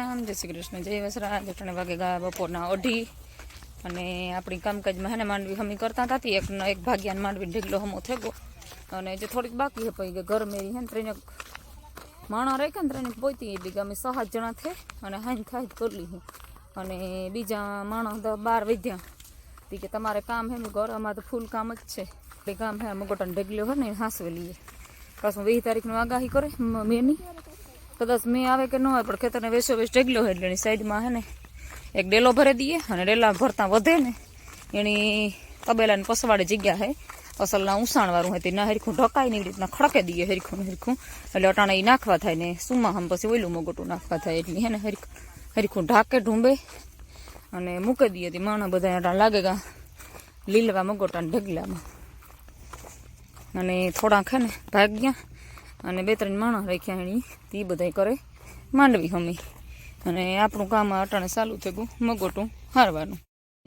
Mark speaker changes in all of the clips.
Speaker 1: રામ, જય શ્રી કૃષ્ણ, જય વસરા જટણે વાગે ગયા બપોરના અઢી અને આપણી કામકાજમાં હેને માંડવી હમી કરતા હતા તી એક એક ભાગ્યાને માંડવી ઢીકલો હમો થઈ ગયો. અને જે થોડીક બાકી છે પછી કે ઘર મેરી હે ને ત્રણે માણા રાખ્યા ને ત્રણે પોતી એટલે કે અમે સાત જણા થે અને હાઈ ખાઈ જ કરી લીધું અને બીજા માણસ તો બાર વધ્યા. તી કે તમારે કામ હે મેં ઘર, અમારે તો ફૂલ કામ જ છે. એ કામ હે મગોટાને ઢગલ્યો હોય ને હાંસવે લઈએ પાછું વીસ તારીખનું આગાહી કરે, મ- મેની. કદાચ મેં આવે કે ન આવે, પણ ખેતરને વેસો વેસ ઢગલ્યો હોય એટલે એની સાઈડમાં હે ને એક ડેલો ભરી દઈએ અને ડેલા ભરતા વધે ને એની તબેલાને પસવાડે જગ્યા હે. અસલના ઉસાણવાળું હોય તે ના હરખું ઢકાય ને એવી રીતના ખડકે દઈએ હરખું ને હરખું. એટલે અટાણે ઈ નાખવા થાય ને સુમાં હમ પછી ઓયલું મોગોટું નાખવા થાય એટલે હે ને હરખું હરખું ઢાકે ઢૂંબે અને મૂકી દઈએ તે માણા બધા અટાણ લાગે ગા લીલવા મગોટા ઢગલામાં. અને થોડાક હે ને ભાગ્યા. અને બે ત્રણ માણસ રાખ્યા એની. તે બધાય કરે. માંડવી હમી. અને આપણું કામ અટાણે ચાલુ થઈ ગયું મગોટું હારવાનું.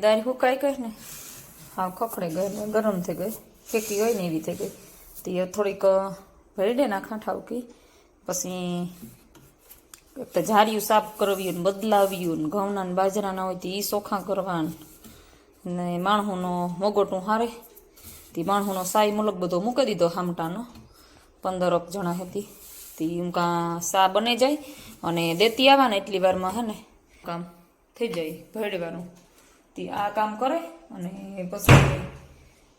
Speaker 1: દાળ હુકાઈ ગઈ ને? હા, ખખડે ગઈ ને ગરમ થઈ ગઈ. ફેંકી હોય ને એવી થઈ ગઈ. તે થોડીક ભેડે નાખા ઠાવકી પછી એક તો જારિયું સાફ કરવી ને બદલાવ્યું ને ઘઉંના ને બાજરાના હોય તે એ ચોખા કરવા ને માણસોનો મગોટું હારે. તે માણસોનો સાઈ મુલક બધો મૂકી દીધો હામટાનો. પંદરક જણા હતી. તે કા સા બને જાય અને દેતી આવવાને એટલી વારમાં હે ને, કામ થઈ જાય ભેડવાનું તે આ કામ કરે અને પછી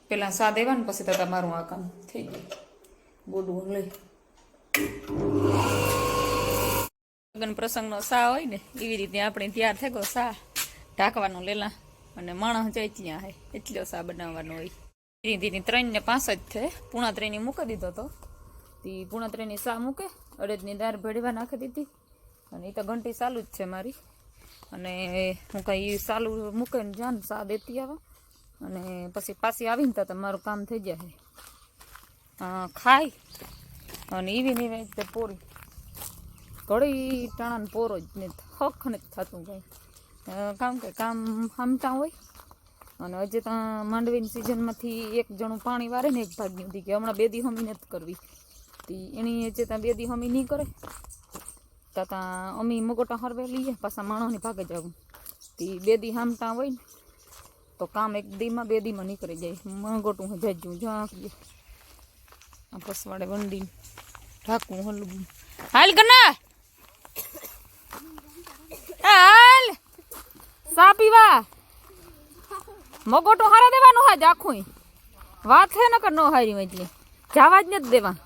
Speaker 1: પેલા સા દેવા ને પછી તો તમારું આ કામ થઈ જાય. ગોડવું લઈ. લગ્ન પ્રસંગનો સા હોય ને, એવી રીતે આપણે તૈયાર થઈ ગયો સા ઢાંકવાનું લેલા અને માણસ જાય ત્યાં હે, એટલો સા બનાવવાનો હોય. ધીરે ધીરે ત્રણ ને પાંચ જ છે. પૂણા ત્રણની મૂકી દીધો તો તે પૂણા ત્રણની સા મૂકે, અડદની દાળ ભેળવા નાખી દીધી. અને એ તો ઘંટી ચાલુ જ છે મારી. અને હું કાંઈ ચાલુ મૂકે ને જાન સા દેતી આવે. અને પછી પાછી આવીને તો મારું કામ થઈ જાય. ખાય. અને એવી ને એવી રીતે પોરી. ઘડી ટાણા પોરો જ ને હખ ને થતું કંઈ કામ કે કામ હમતા હોય. અને હજી તો માંડવીની સિઝનમાંથી એક જણું પાણી વારે ને એક ભાગ્યું હતી કે હમણાં બે દી હમી નથી કરવી. તી એની હજી ત્યાં બે દી હમી નહીં કરે. તો ત્યાં અમી મગોટા હરવે લઈએ, પાછા માણસની ભાગે જવું. તી બે દી હામતા હોય ને, તો કામ એક દીમાં બે દીમાં નીકળી જાય. મગોટું હું જાજું જ્યાં આ પસવાડે વંડી ઢાકું હલવું. હાલ કના હાલ! સા પીવા? મગોટું હારા દેવાનું હાજ આખું વાત છે નકર નો હારી એટલી. જવા જ નથી દેવા.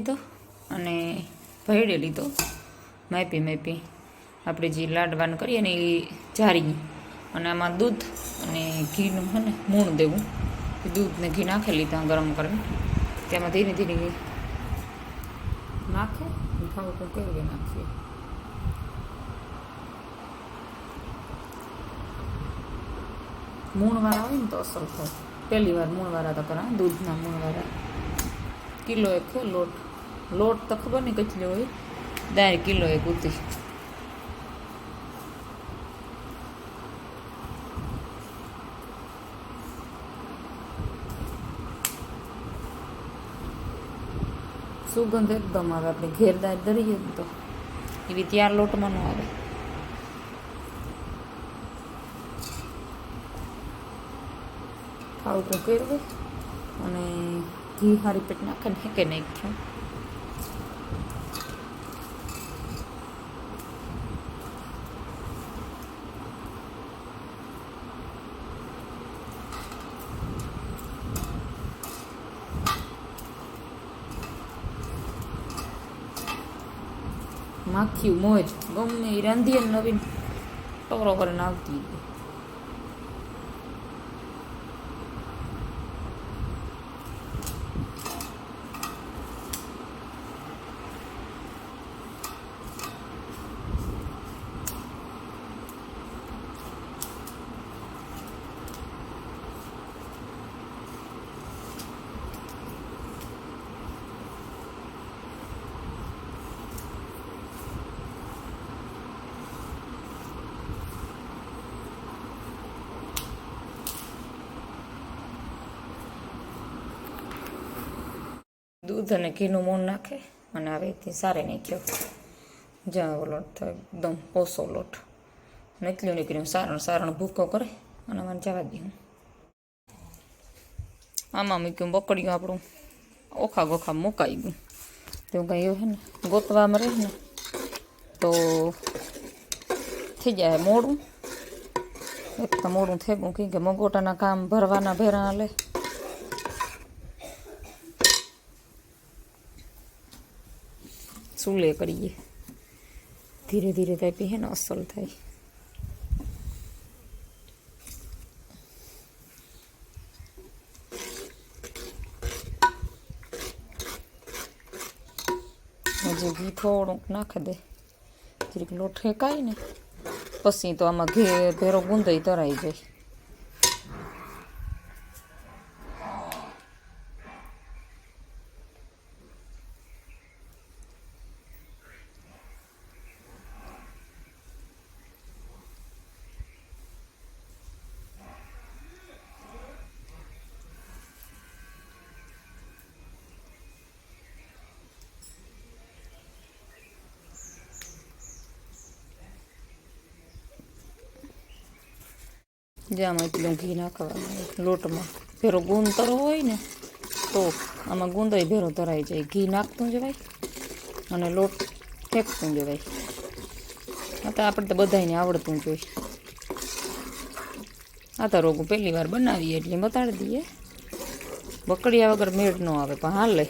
Speaker 1: લીધો અને ભેળે લીધો. માપી માપી આપણે જે લાડવાનું કરીએ ને એ જારી અને આમાં દૂધ અને ઘીનું છે ને મૂણ દેવું. દૂધ ને ઘી નાખી લીધા ગરમ કરીને. તેમાં ધીરે ધીરે નાખે થોડુંક કેવી નાખીએ. મૂણવાળા હોય ને તો અસર થાય. પહેલી વાર મૂણવાળા તો કરા દૂધના મૂણવાળા. કિલો એક લોટ. લોટ તો ખબર નહીં કેટલી હોય. દાળ કિલો એક ઉતી સુગંધ એકદમ આવે. આપણે ઘેર દાળ ધરીએ તો. એવી ત્યાર લોટમાં ન આવે. ખાવું તો કેળવે અને ઘી હારી પેટ નાખે ને હેકે નાખ્યું. નાખ્યું મોજ ગમે એ રાંધી અને નવીન ટોરો કરીને આવતી દૂધ અને ઘીનું મૂળ નાખે અને આવી રીતે સારી નાખ્યો. જ્યાં ઓલો લોટ થયો એકદમ પોસો લોટ નીકળ્યું નીકળ્યું. સારણ સારણ ભૂકો કરે અને મને જવા દઉં આમાં મૂક્યું બકડ્યું આપણું. ઓખા ગોખા મુકાઈ ગયું. તો કાંઈ એવું હે ને? ગોતવામાં રહે ને, તો થઈ જાય મોડું. એક તો મોડું થઈ ગયું કે મગોટાના કામ ભરવાના ભેરા લે. સુલે કરીએ. ધીરે ધીરે તાપી હે ને અસલ થાય. હજી ઘી થોડુંક નાખી દે. જરીક લોટ ઠેકાય ને, પછી તો આમાં ઘે ભેરો ગુંદોય તરાઈ જાય. જ્યાં પેલું ઘી નાખવાનું, લોટમાં. ભેરો ગુંદ તરો હોય ને, તો આમાં ગુંદાઈ ભેરો તરાઈ જાય. ઘી નાખતું જવાય અને લોટ ફેંકતું જવાય આ તો આપણે તો બધાને આવડતું જોઈએ આ તો રોગું પહેલી વાર બનાવીએ એટલે બતાડી દઈએ. બકડિયા વગર મેળ ન આવે, પણ હાલે,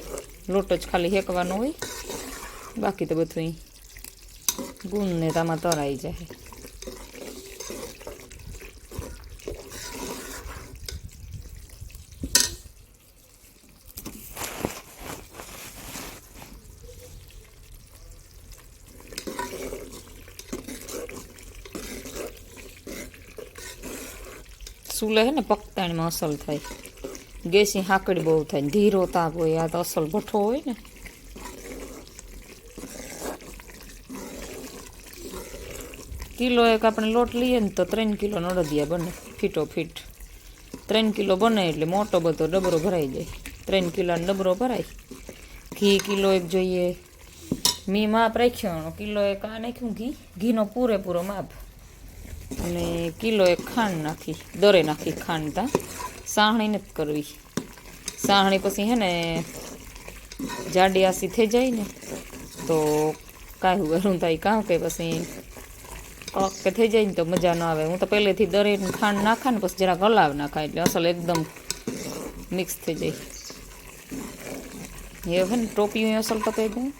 Speaker 1: લોટ જ ખાલી હેકવાનો હોય. બાકી તો બધું ગુંદ ને તામાં તરાઈ જાય. સુલે હે ને પકતાણીમાં અસલ થાય. ગેસની હાકડી બહુ થાય ધીરો તાપ હોય, આ તો અસલ ભઠ્ઠો હોય ને. કિલો એક આપણે લોટ લઈએ ને તો ત્રણ કિલો નડદિયા બને ફીટો ફીટ ત્રણ કિલો બને એટલે મોટો બધો ડબરો ભરાઈ જાય. ત્રણ કિલોનો ડબરો ભરાય. ઘી કિલો એક જોઈએ. મી માપ રાખ્યો કિલો એક આ નાખ્યું ઘી. ઘીનો પૂરેપૂરો માપ. અને કિલો એક ખાંડ નાખી, દરે નાખી ખાંડ તા. સાહણી નથી કરવી. સાહણી પછી હે ને જાડી આસી થઈ જાય ને, તો કાંઈ વરું થાય કાં કે પછી કડક કે થઈ જાય ને તો મજા ન આવે. હું તો પહેલેથી દરે ખાંડ નાખા ને પછી જરાક હલાવ નાખા એટલે અસલ એકદમ મિક્સ થઈ જાય. એ હે ને ટોપિયું અસલ કહી દઉં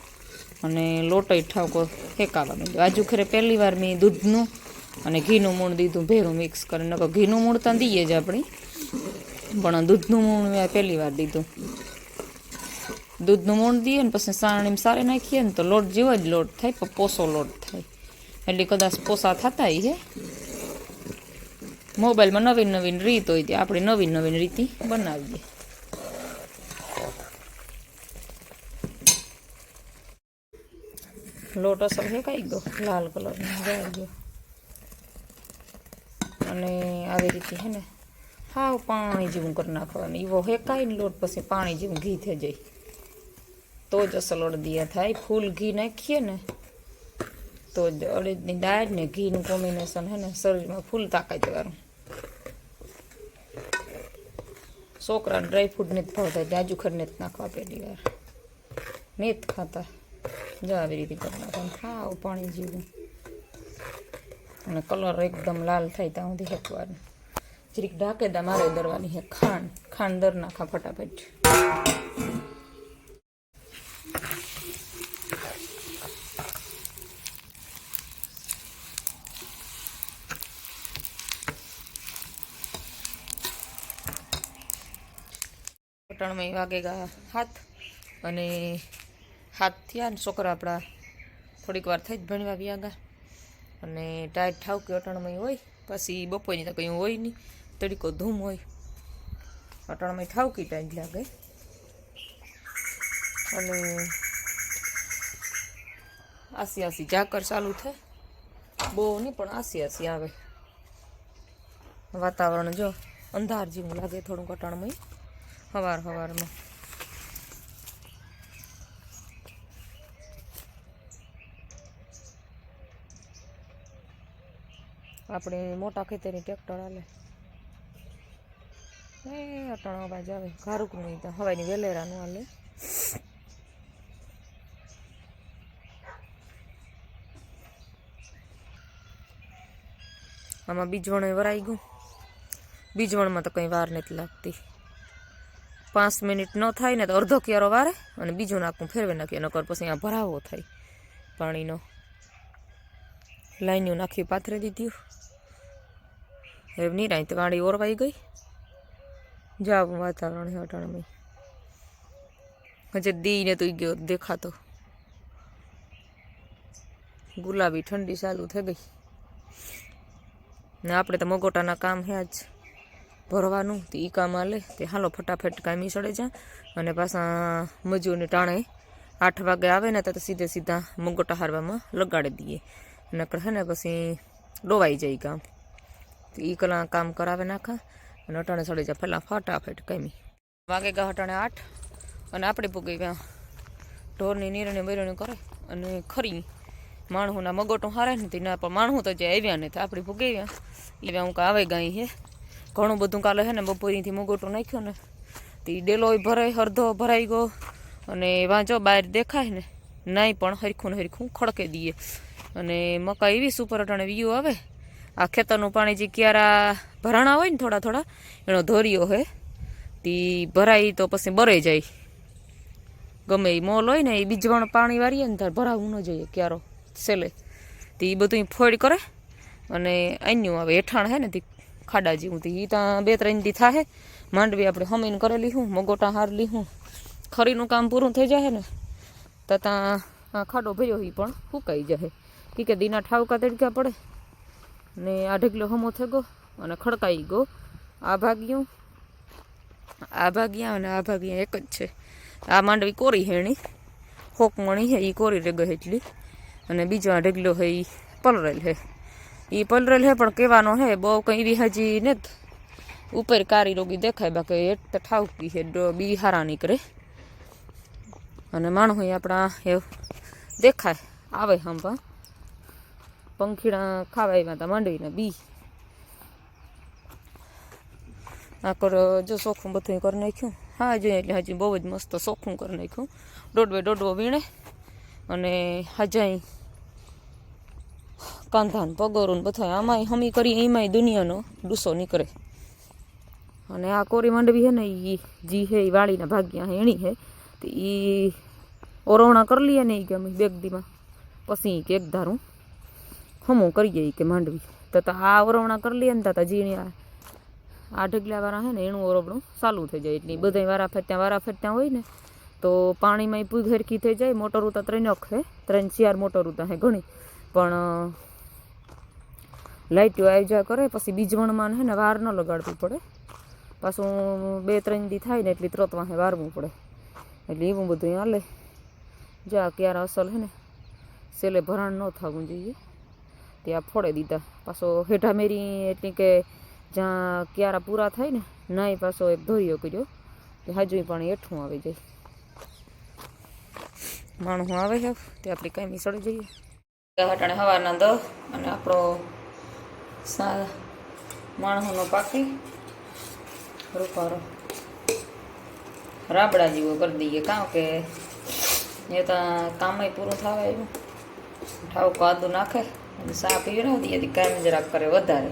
Speaker 1: અને લોટઈ ઠાવકો ફેંકાવા માંડ્યો. આજુ ખરે પહેલી વાર મેં દૂધનું અને ઘીનું મૂળ દીધું, ભેરું મિક્સ કરીને નકર ઘીનું મૂળ તો દઈએ જ આપણી. પણ દૂધનું મૂળ મેં પહેલી વાર દીધું. દૂધનું મૂળ દઈએ ને પછી સાણીમાં સારી નાખીએ ને તો લોટ જેવો જ લોટ થાય, પણ પોસો લોટ થાય. એટલે કદાચ પોસા થતા છે મોબાઈલમાં નવીન નવીન રીત હોય તે આપણે નવીન નવીન રીતિ બનાવીએ. લોટ અસર કઈ ગયો? લાલ કલરનો જાય ગયો. અને આવી રીતે હે ને, હાવ પાણી જેવું કરી નાખવાનું. એવો હેકાઈને લોટ પછી પાણી જેવું ઘી થઈ જાય. તો જ અસલ અડદિયા થાય. ફૂલ ઘી નાખીએ ને, તો જ અડદની દાળ ને ઘીનું કોમ્બિનેશન હે ને, શરીરમાં ફૂલ તાકાત વાળું. છોકરાને ડ્રાયફ્રૂટ નથી ભાવતા જાજુ ખર નથી નાખવા પહેલી વાર. જ ખાતા. જો આવી રીતે કરી નાખવાનું. ખાવ પાણી જેવું. અને કલર એકદમ લાલ થાય ત્યાં સુધી હેકવાનું. જરીક ઢાકેદા મારે દરવાની છે ખાંડ. ખાંડ દર નાખા ફટાફટ. પટણમાં વાગે ગયા હાથ અને હાથ થયા છોકરા આપણા થોડીક વાર થઈ જ ભણવા ગયા ગયા અને ટાઈટ ઠાવકી અટાણમાં હોય, પછી બપોરની તો કંઈ હોય નહીં, તડીકો ધૂમ હોય. અટાણમાં ઠાવકી ટાઈટ લાગે. અને આસી આસી ઝાકર ચાલુ થાય. બહુ નહીં, પણ આસી આસી આવે. વાતાવરણ જો અંધાર જેવું લાગે થોડુંક અટાણમાં સવાર સવારમાં આપણે મોટા ખેતરની ટ્રેક્ટર હાલે. એ અટાણા બાજુ આવે. ઘારુક નહીં તો હવાની વેલેરાનું હાલે. આમાં બીજવણ વરાઈ ગયું. બીજવણમાં તો કંઈ વાર નથી લાગતી. પાંચ મિનિટ ન થાય ને તો અડધો ક્યારો વારે અને બીજું નાખું, ફેરવી નાખીએ, નકર પછી અહીંયા ભરાવો થાય પાણીનો. લાઈનું નાખી પાથરે દીધી. હવે નિરાય તો વાડી ઓરવાઈ ગઈ. જાવ વાતાવરણ છે અટાણમાં હજે દીને તો ગયો દેખાતો. ગુલાબી ઠંડી ચાલુ થઈ ગઈ. ને આપણે તો મગોટાના કામ છે જ ભરવાનું. તે એ કામ હાલે. તે હાલો ફટાફટ કામી ચડે જા. અને પાછા મજૂરને ટાણે આઠ વાગે આવે ને તો સીધે સીધા મગોટા હારવામાં લગાડી દઈએ. નકર છે ને, પછી ડોવાઈ જાય કામ તો ઈ કલા કામ કરાવે નાખા અને અટાણે સડી જાય. પહેલાં ફટાફટ કમી વાગે ગા અટાણે આઠ અને આપણે પૂગી ગયા. ઢોરની, નીરણી, બરણી કરે અને ખરી. માણસોના મગોટું હારે ને તેના પણ માણસો તો જે આવ્યા ને તો આપણે ભૂગી ગયા. એવા હું આવે ગઈ હે. ઘણું બધું કાલે હે ને, બપોરીથી મગોટું નાખ્યો ને. તે ડેલોય ભરાય, અડધો ભરાઈ ગયો અને વાંચો બહાર દેખાય ને. નાઈ પણ હરખું ને હરખું ખડકે દઈએ. અને મકા એવી સુપર અટાણે વ્યૂ આવે. આ ખેતરનું પાણી જે ક્યારા ભરાણા હોય ને થોડા થોડા, એનો ધોરિયો હે. તે ભરાય તો પછી બરાઈ જાય. ગમે એ મોલ હોય ને એ બીજવાણ પાણી વારીએ ને ત્યારે ભરાવું ન જોઈએ ક્યારો સેલે તે એ બધું ફોડ કરે અને આન્યું આવે હેઠાણ હે ને તે ખાડા જેવું. તે એ ત્યાં બે ત્રણ દી થાય માંડવી આપણે હમીને કરેલી હું, મગોટા હારલી હું. ખરીનું કામ પૂરું થઈ જાય ને તો ત્યાં ખાડો ભર્યો એ પણ, સુકાઈ જાય કે કે દીના ઠાવકા તડકા પડે. ને આ ઢગલો હમો થઈ ગયો અને ખડકાઈ ગયો. આ ભાગ્યું, આ ભાગ્યા અને આ ભાગ્યા એક જ છે. આ માંડવી કોરી હેણી, હોક મણી હે એ કોરી રે ગઈ એટલી અને બીજો આ ઢગલો હે એ પલરેલ હે. એ પલરેલ હે, પણ કહેવાનો હે, બહુ કંઈ બી હજી નથી ઉપર કારી રોગી દેખાય, બાકી એક તો ઠાવકી છે બી હારા નીકળે. અને માણસો આપણા એ દેખાય. આવે હંભા. પંખીડા ખાવા એમાં તા માંડવીના, બી. આ કર, જો ચોખ્ખું બધું કરી નાખ્યું. હા જોઈએ એટલે હજી બહુ જ મસ્ત ચોખ્ખું કરી નાખ્યું. દોડવે દોડવો વીણે. અને હજાઈ કાંધાન પગોરું બધા આમાંય હમી કરી, એમાંય દુનિયાનો ડૂસો નીકળે. અને આ કોરી માંડવી હે ને એ જી હે એ વાળીના ભાગ્યા એણી હે. તો એ ઓરવણા કરી લઈએ ને એ કે અમે બેગ દીમાં. પછી કે એક ધારું ખમો કરીએ એ કે માંડવી. તો આ ઓરવણા કરી લઈએ ને તાતા તો આ ઢગલાવાળા ઢગલા વાળા હે ને એનું ઓરવણું ચાલુ થઈ જાય. એટલે બધા વારા ફરત્યા વારા ફરત્યા હોય ને, તો પાણીમાં પૂ ઘેરકી થઈ જાય. મોટર ઉતા ત્રણ અખ ત્રણ ચાર મોટર ઉતા હે ઘણી. પણ લાઇટો આવી જા કરે, પછી બીજવણમાં હે ને વાર ન લગાડવું પડે. પાછું બે ત્રણ દી થાય ને એટલી ત્રત વાહે વારવું પડે. એટલે એવું બધું હાલે જા ક્યારે અસલ હે ને સેલે ભરાણ ન થવું જોઈએ. ત્યાં ફોડે દીધા. પાછો હેઠા મેરી એટલે કે જ્યાં ક્યારા પૂરા થાય ને, નાય પાછો એક ધોરિયો કર્યો. કે હાજુ પણ હેઠું આવી જાય. માણું આવે છે તે આપણે કાંઈ મિસળી જઈએ. હટાણે હવાના દ અને આપણો માણસનો પાકી. રૂપારો. રાબડા જેવો કરી દઈએ. કાં કે એ તો કામય પૂરું થવા આવ્યું. ઠાવકો આદુ નાખે અને સા પીવડાવી દઈએ. તી કાંઈ જરાક કરે વધારે.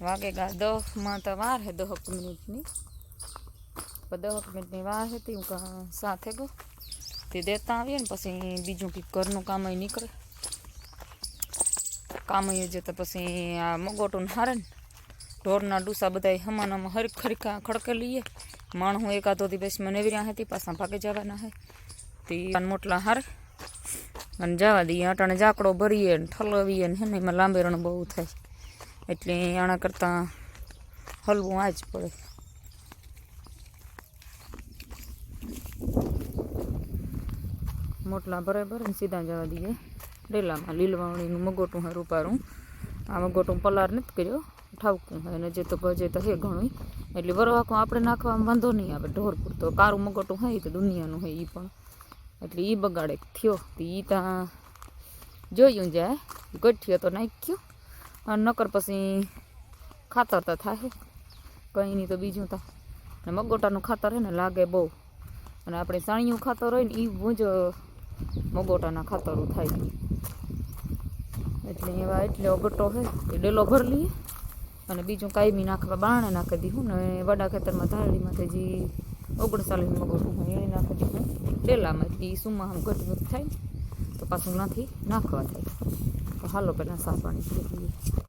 Speaker 1: વાગે ગા, દહમાં તો વાર હે દહક મિનિટની. પણ દહક મિનિટની વાર હતી. હું કાં સાથે ગયો તે દેતા આવીએ ને પછી બીજું કંઈક ઘરનું કામ નીકળે. કામ જે તો પછી આ મગોટું હારે ને ઢોરના ડૂસા બધા હમાનામાં હરખ ખરીખા ખડકે લઈએ. માણ હું એકાદો દિવસ મને રહ્યા હતી, પાછા ભાગે જવાના હે. તે મોટલા હાર. અને જવા દઈએ, અટાણે જાકડો ભરીએ ને ઠલવીએ ને હેને એમાં એમાં લાંબેરણ બહુ થાય. એટલે આના કરતાં હલવું આ જ પડે. મોટલા બરાબર ને સીધા જવા દઈએ. ડેલામાં લીલવાણીનું મગોટું હે રૂપારું આ મગોટું પલાર નથી કર્યો. ઠાવકું હોય અને જે તો ગજે તો હે ઘણું એટલે વરવાકું આપણે નાખવામાં વાંધો નહીં આવે ઢોર પૂરતો કારું મગોટું હોય તો દુનિયાનું હોય એ પણ. એટલે એ બગાડે થયો. તો એ ત્યાં જોયું જાય. ગઠ્યો તો નાખ્યો. અને નકર પછી ખાતર તો થાય કંઈ નહીં તો બીજું તો. અને મગોટાનું ખાતર હે ને લાગે બહુ. અને આપણે સાણિયું ખાતર હોય ને એ જ મગોટાના ખાતરો થાય. એટલે એવા એટલે ગટ્ટો હોય એ ડેલો ભરી લઈએ. અને બીજું કાયમી નાખવા બાણે નાખી દીધું ને વડા ખેતરમાં ધારડીમાંથી જે ઓગણચાલીસ મગોટું હું એને નાખી દીધું. ડેલામાં એ સુમાં આમ ગટગટ થાય તો પાછું નથી નાખવા થાય. તો હાલો પહેલાં સાફ પાણી